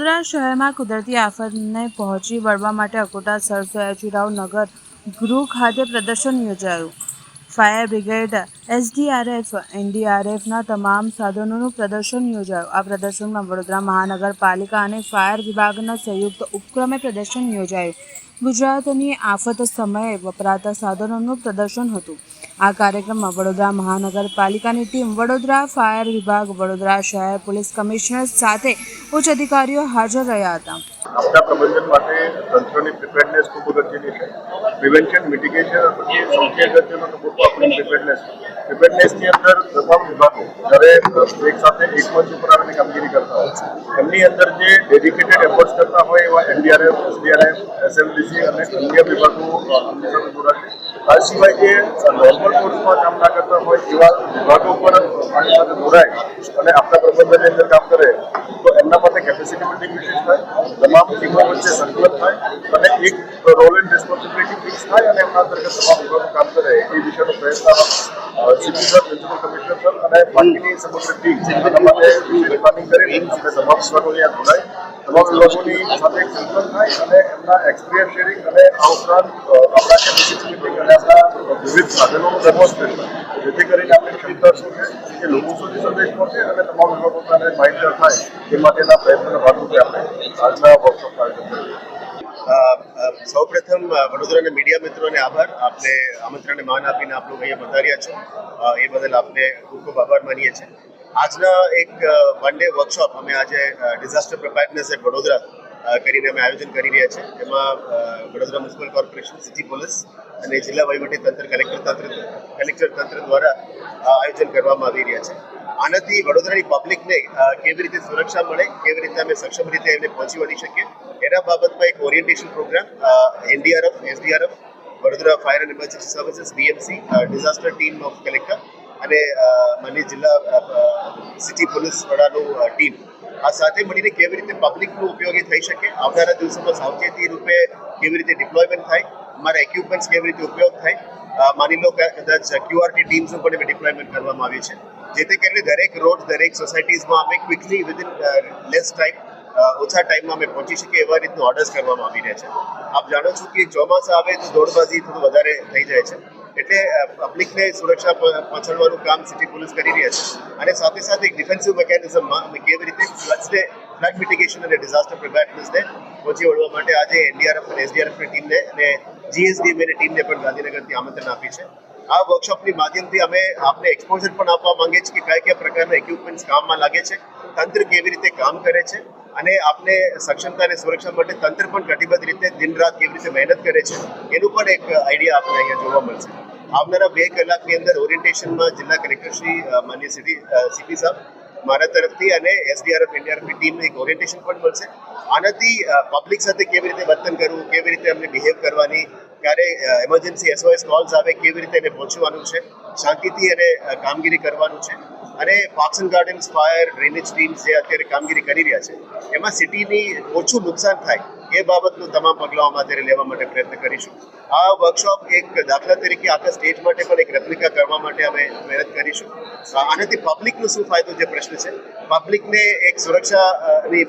વડોદરા શહેરમાં કુદરતી આફતને પહોંચી વળવા માટે અકોટા સર સયાજીરાવ નગર ગૃહ ખાતે પ્રદર્શન યોજાયું. ફાયર બ્રિગેડ એસડીઆરએફ, એનડીઆરએફના તમામ સાધનોનું પ્રદર્શન યોજાયું. આ પ્રદર્શનમાં વડોદરા મહાનગરપાલિકા અને ફાયર વિભાગના સંયુક્ત ઉપક્રમે પ્રદર્શન યોજાયું. ગુજરાતની આફત સમયે વપરાતા સાધનોનું પ્રદર્શન હતું. આ કાર્યક્રમમાં વડોદરા મહાનગરપાલિકાની ટીમ, વડોદરા ફાયર વિભાગ, વડોદરા શહેર પોલીસ કમિશનર સાથે ઉચ્ચ અધિકારીઓ હાજર રહ્યા હતા. આપણા પ્રબંધન માટે તંત્રની પ્રિપેરનેસ ખૂબ અગત્યની છે. પ્રિવેન્શન મિટિગેશન પછી સૌથી અગત્યનો મુદ્દો આપણી પ્રિપેરનેસ પ્રિપેરનેસની અંદર તમામ વિભાગો જ્યારે એક સાથે એક મંચ ઉપર આવીને કામગીરી કરતા હોય એમની અંદર જે ડેડિકેટેડ એફર્ટ્સ કરતા હોય એવા એનડીઆરએફ એસડીઆરએફ એસએમડીસી અને અન્ય વિભાગો જોડાશે આ સિવાય જે નોર્મલ કોર્સમાં કામ ના કરતા હોય એવા વિભાગો પણ આની સાથે જોડાય અને આપણા પ્રબંધનની અંદર કામ કરે, તો એમના માટે કેપેસિટી બિલ્ડિંગ વિશેષ થાય, તમામ ટીમો વચ્ચે સંકલન થાય અને એક રોલ એન્ડ રિસ્પોન્સિબિલિટી ફિક્સ થાય અને એમના અંતર્ગત તમામ વિભાગો કામ અને એમના એક્સપિરિયન્સ અને આ ઉપરાંત આપણા કેપેસિટી અને આપણા વિવિધ સાધનોનું ડેમોન્સ્ટ્રેશન જેથી કરીને આપણી ક્ષમતા શું છે લોકો સુધી સંદેશ પહોંચે અને તમામ વિભાગો માહિતગાર થાય, એ માટેના પ્રયત્નોના ભાગરૂપે આપણે આજના વર્કશોપ આયોજન કર્યું સૌ પ્રથમ વડોદરાના મીડિયા મિત્રોને આભાર. આપને આમંત્રણને માન આપીને આપ લોકો અહીંયા પધાર્યા છો. એ બદલ આપને ખૂબ ખૂબ આભાર માનીએ છીએ. આજના એક વન ડે વર્કશોપ અમે આજે ડિઝાસ્ટર પ્રિપેરનેસ એટ વડોદરા કરીને અમે આયોજન કરી રહ્યા છે એમાં Vadodara municipal corporation city police અને જિલ્લા વહીવટી તંત્ર કલેક્ટર તંત્ર કલેક્ટર તંત્ર દ્વારા આયોજન કરવામાં આવી રહ્યા છે. આનાથી વડોદરાની પબ્લિકને કેવી રીતે સુરક્ષા મળે, કેવી રીતે અમે સક્ષમ રીતે એમને પહોંચી વળી શકીએ એના બાબતમાં એક orientation program NDRF SDRF Vadodara fire and emergency services BMC disaster team of collector અને અ, જિલ્લા સિટી પોલીસ વડાનું ટીમ આ સાથે મળીને કેવી રીતે પબ્લિકનું ઉપયોગી થઈ શકે આવનારા દિવસોમાં સાવચેતી રૂપે કેવી રીતે ડિપ્લોયમેન્ટ થાય અમારા ઇક્વિપમેન્ટ્સ કેવી રીતે ઉપયોગ થાય માની લો કે કદાચ ક્યુઆરટી ટીમ્સનું પણ ડિપ્લોયમેન્ટ કરવામાં આવી છે. જેથી કરીને દરેક રોડ દરેક સોસાયટીઝમાં અમે ક્વિકલી વિધિન લેસ ટાઈમ ઓછા ટાઈમમાં અમે પહોંચી શકીએ એવા રીતનું ઓર્ડર્સ કરવામાં આવી રહ્યા છે. આપ જાણો છો કે ચોમાસા આવે તો દોડબાજી થોડું વધારે થઈ જાય છે. એટલે પબ્લિકને સુરક્ષા પહોંચાડવાનું કામ સિટી પોલીસ કરી રહ્યા છે. અને સાથે સાથે એક ડિફેન્સિવ મિકેનિઝમમાં અમે કેવી રીતે ફ્લડ્સને ફ્લડ મિટિગેશન અને ડિઝાસ્ટર પ્રિપેરનેસને પહોંચી વળવા માટે આજે એનડીઆરએફ અને એસડીઆરએફની ટીમને અને જીએસડીએમએની ટીમને પણ ગાંધીનગરથી આમંત્રણ આપી છે. આ વર્કશોપની માધ્યમથી અમે આપને એક્સપોઝર પણ આપવા માંગીએ છીએ કે કયા કયા પ્રકારના ઇક્વિપમેન્ટ્સ કામમાં લાગે છે, તંત્ર કેવી રીતે કામ કરે છે અને આપને સક્ષમતા અને સુરક્ષા માટે તંત્ર પણ કટિબદ્ધ રીતે દિન રાત કેવી રીતે મહેનત કરે છે, એનું પણ એક આઈડિયા આપને અહીંયા જોવા મળશે. આવનારા બે કલાકની અંદર ઓરિએન્ટેશનમાં જિલ્લા કલેક્ટર શ્રી માન્ય સિટી સીપી સાહેબ મારા તરફથી અને એસડીઆરએફ એનડીઆરએફની ટીમને એક ઓરિએન્ટેશન પણ મળશે. આનાથી પબ્લિક સાથે કેવી રીતે વર્તન કરવું, કેવી રીતે અમને બિહેવ કરવાની, ક્યારે એમરજન્સી એસઓએસ કોલ્સ આવે, કેવી રીતે એને પહોંચવાનું છે, શાંતિથી અને કામગીરી કરવાનું છે. અને પાક્સન ગાર્ડન્સ ફાયર ડ્રેનેજ ટીમ જે અત્યારે કામગીરી કરી રહ્યા છે, એમાં સિટીની ઓછું નુકસાન થાય એ બાબતનું તમામ પગલાઓ અમે લેવા માટે પ્રયત્ન કરીશું. આ વર્કશોપ એક દાખલા તરીકે આખા સ્ટેટ માટે પણ એક રેપ્લિકા કરવા માટે અમે મહેનત કરીશું. આનાથી પબ્લિકનો શું ફાયદો જે પ્રશ્ન છે? પબ્લિકને એક સુરક્ષાની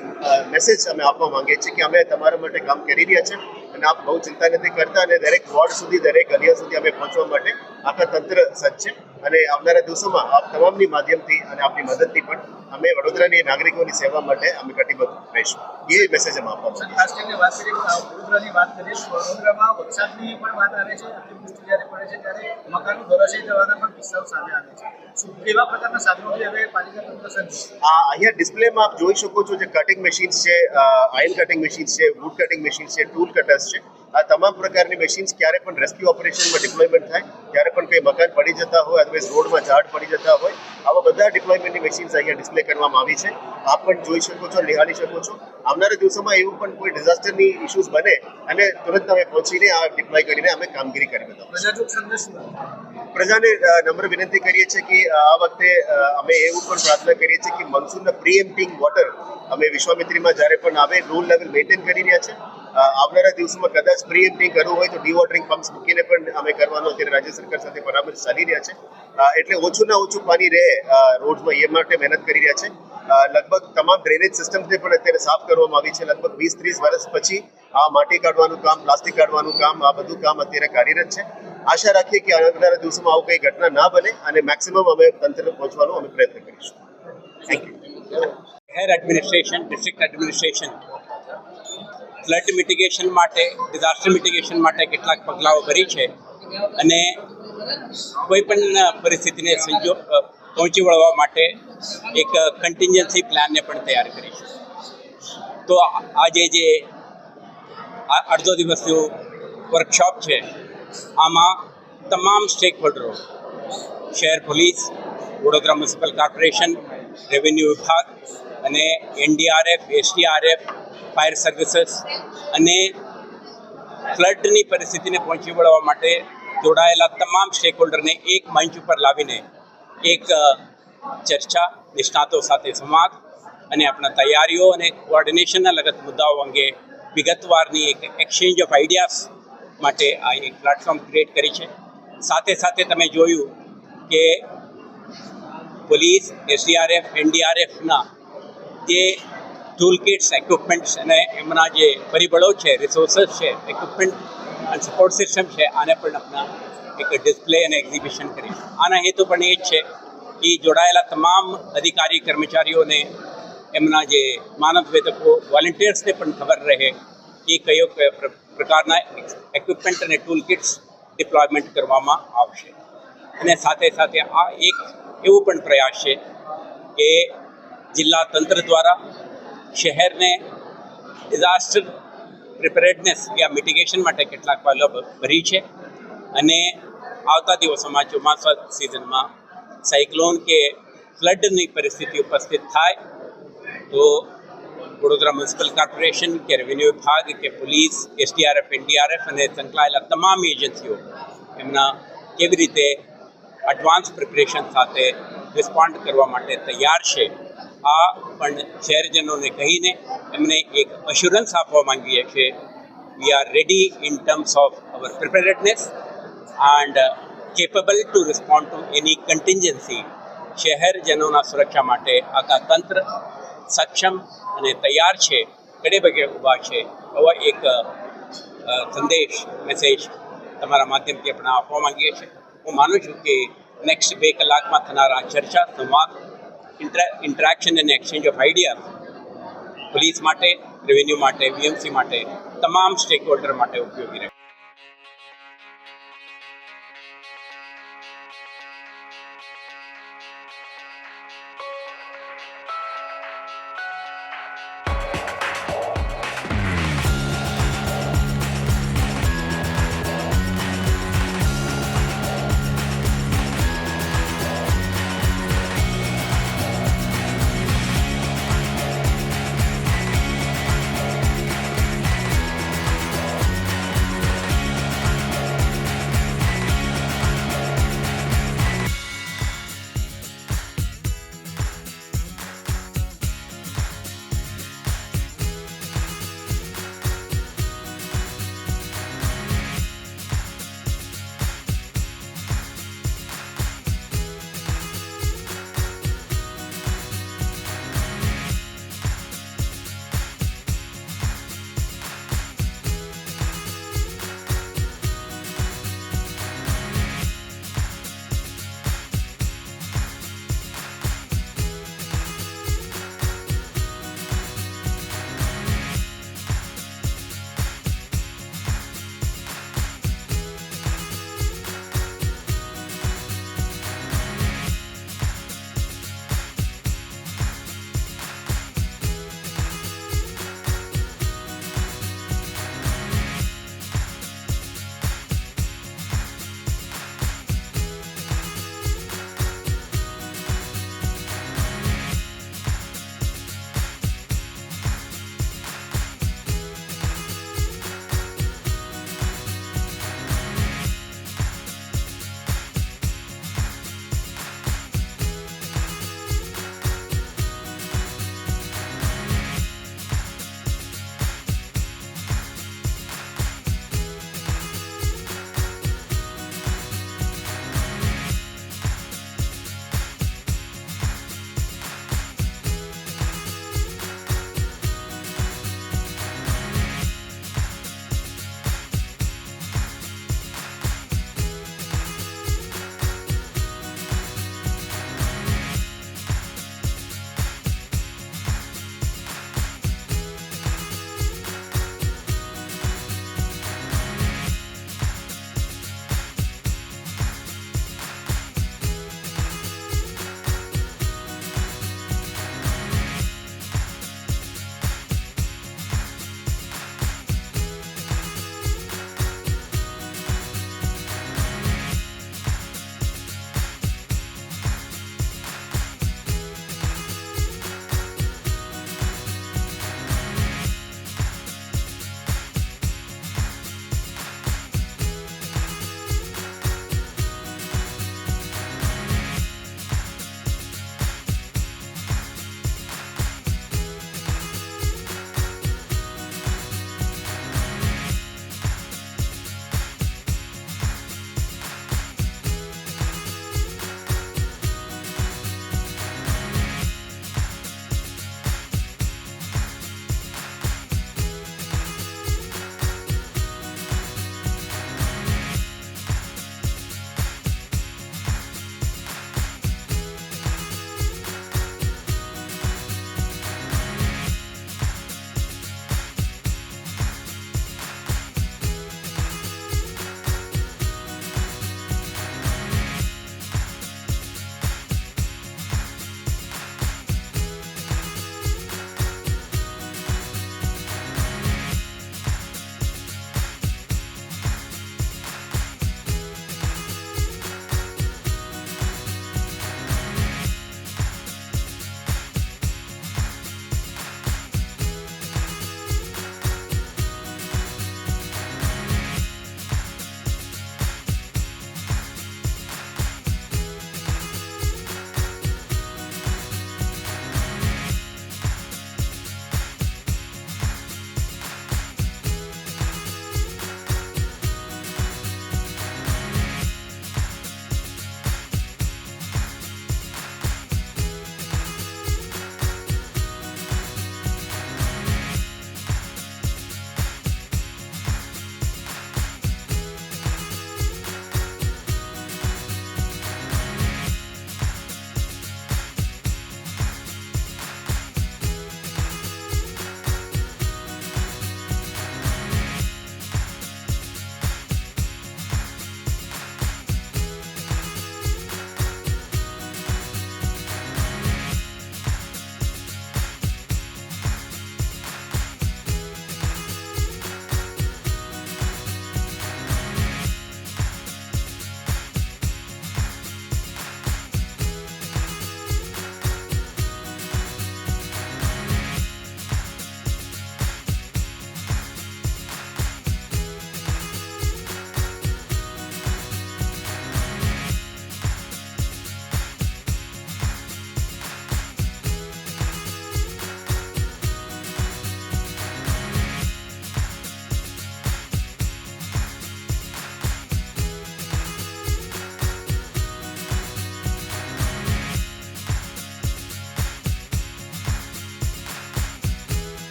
મેસેજ અમે આપવા માંગીએ છીએ કે અમે તમારા માટે કામ કરી રહ્યા છે અને આપ બહુ ચિંતા નથી કરતા અને દરેક વોર્ડ સુધી, દરેક ગલિયા સુધી અમે પહોંચવા માટે આખા તંત્ર સજ્જ છે અને આવનારા દિવસોમાં આપ તમામની માધ્યમથી અને આપની મદદથી પણ અમે વડોદરાની નાગરિકોની સેવા માટે અમે કટિબદ્ધ રહીશું. એ મેસેજ અમે આપવા માંગીએ ખાસ કરીને વાત કરીએ વડોદરાની વાત કરીએ વડોદરામાં વરસાદની પણ વાત આવે છે અતિવૃષ્ટિ જ્યારે પડે છે ત્યારે મકાનો ધરાશયી થવાના પણ કિસ્સાઓ સામે આવે છે. કેવા પ્રકારના સાધનોથી હવે પાલિકા તંત્ર સજ્જ અહીંયા ડિસ્પ્લેમાં આપ જોઈ શકો છો જે કટિંગ મશીન્સ છે આયન કટિંગ મશીન્સ છે વુડ કટિંગ મશીન્સ છે ટૂલ કટર્સ છે. આ તમામ પ્રકારની મશીન્સ ક્યારે પણ રેસ્ક્યુ ઓપરેશનમાં ડિપ્લોયમેન્ટ થાય ત્યારે પણ કંઈ મકાન પડી જતા હોય અથવા રોડમાં ઝાડ પડી જતા હોય આવા બધા ડિપ્લોયમેન્ટની મશીન્સ અહીંયા ડિસ્પ્લે કરવામાં આવી છે. આપ પણ જોઈ શકો છો નિહાળી શકો છો. આવનારા દિવસોમાં એવું પણ કોઈ ડિઝાસ્ટરની ઇશ્યુઝ બને અને તુરંત અમે પહોંચીને આ ડિપ્લોય કરીને અમે કામગીરી કરી આપે? પ્રજાને નમ્ર વિનંતી કરીએ છીએ કે આ વખતે અમે એવું પણ પ્રાર્થના કરીએ છીએ કે મોન્સૂનના પ્રી એમ્પિંગ વોટર અમે વિશ્વામિત્રીમાં જ્યારે પણ આવે રૂલ લેવલ મેન્ટેન કરી રહ્યા છે. આવનારા દિવસોમાં કદાચ પ્રીએમ્પટિંગ કરવું હોય તો ડીવોટરિંગ પમ્પ્સ મૂકીને પણ અમે કરવાનો અત્યારે રાજ્ય સરકાર સાથે પરામર્શ ચાલી રહ્યા છે. એટલે ઓછું ના ઓછું પાણી રહે રોડમાં એ માટે મહેનત કરી રહ્યા છે. લગભગ તમામ ડ્રેનેજ સિસ્ટમને પણ અત્યારે સાફ કરવામાં આવી છે. લગભગ વીસ ત્રીસ વર્ષ પછી આ માટી કાઢવાનું કામ, પ્લાસ્ટિક કાઢવાનું કામ, આ બધું કામ અત્યારે કાર્યરત છે. આશા રાખીએ કે આવનારા દિવસોમાં આવું કંઈ ઘટના ના બને અને મેક્સિમમ અમે તંત્ર પહોંચવાનો અમે પ્રયત્ન કરીશું. Thank you here administration district administration flood mitigation માટે, ડિઝાસ્ટર મિટિગેશન માટે કેટલાક પગલાઓ ભરી છે. અને કોઈ પણ પરિસ્થિતિને સંજો પહોંચી વળવા માટે એક કન્ટિન્જન્સી પ્લાનને પણ તૈયાર કરી છે. તો આજે જે અડધો દિવસનું વર્કશોપ છે, આમાં તમામ સ્ટેક હોલ્ડરો શહેર police, Vadodara municipal corporation revenue વિભાગ અને એનડીઆરએફ, એસડીઆરએફ, ફાયર સર્વિસીસ અને ફ્લડની પરિસ્થિતિને પહોંચી વળવા માટે જોડાયેલા તમામ સ્ટેક હોલ્ડરને એક મંચ ઉપર લાવીને એક ચર્ચા, નિષ્ણાતો સાથે સંવાદ અને આપણા તૈયારીઓ અને કોઓર્ડિનેશનના લગત મુદ્દાઓ અંગે વિગતવારની એક એક્સચેન્જ ઓફ આઈડિયાઝ માટે આ એક પ્લેટફોર્મ ક્રિએટ કરી છે. સાથે સાથે તમે જોયું કે પોલીસ, એસડીઆરએફ, એનડીઆરએફના જે ટૂલ કિટ્સ ઇક્વિપમેન્ટ્સ અને એમના જે પરિબળો છે રિસોર્સિસ છે ઇક્વિપમેન્ટ અને સપોર્ટ સિસ્ટમ છે, આને પણ આપણા એક ડિસ્પ્લે અને એક્ઝિબિશન કરી આના હેતુ પણ એ જ છે કે જોડાયેલા તમામ અધિકારી, કર્મચારીઓને એમના જે માનવ વેદકો વોલેન્ટિયર્સને પણ ખબર રહે કે કયો કયો પ્રકારના ઇક્વિપમેન્ટ અને ટૂલ કિટ્સ ડિપ્લોયમેન્ટ કરવામાં આવશે. અને સાથે સાથે આ એક એવું પણ પ્રયાસ છે કે જિલ્લા તંત્ર દ્વારા શહેરને ડિઝાસ્ટર પ્રિપેરેડનેસ યા મિટિગેશન માટે કેટલાક પગલાં ભરી છે. અને આવતા દિવસોમાં ચોમાસા સિઝનમાં સાયક્લોન કે ફ્લડની પરિસ્થિતિ ઉપસ્થિત થાય, તો વડોદરા મ્યુનિસિપલ કોર્પોરેશન કે રેવન્યુ વિભાગ કે પોલીસ એસડીઆરએફ એનડીઆરએફ અને સંકળાયેલા તમામ એજન્સીઓ એમના કેવી રીતે એડવાન્સ પ્રિપરેશન સાથે રિસ્પોન્ડ કરવા માટે તૈયાર છે આ પણ શહેરજનોને કહીને એમને એક અશ્યોરન્સ આપવા માંગીએ છીએ. We are ready in terms of our preparedness and capable to respond to any contingency શહેરજનોના સુરક્ષા માટે આખા તંત્ર સક્ષમ અને તૈયાર છે. ઘડે પગે ઊભા છે. એવો એક સંદેશ મેસેજ તમારા માધ્યમથી આપણે આપવા માંગીએ છીએ. હું માનું છું કે નેક્સ્ટ બે કલાકમાં થનાર આ ચર્ચા, સંવાદ ઇન્ટરેક્શન અને એક્સચેન્જ ઓફ આઈડિયા પોલીસ માટે, રેવન્યુ માટે બીએમસી માટે, તમામ સ્ટેક હોલ્ડર માટે ઉપયોગી રહેશે.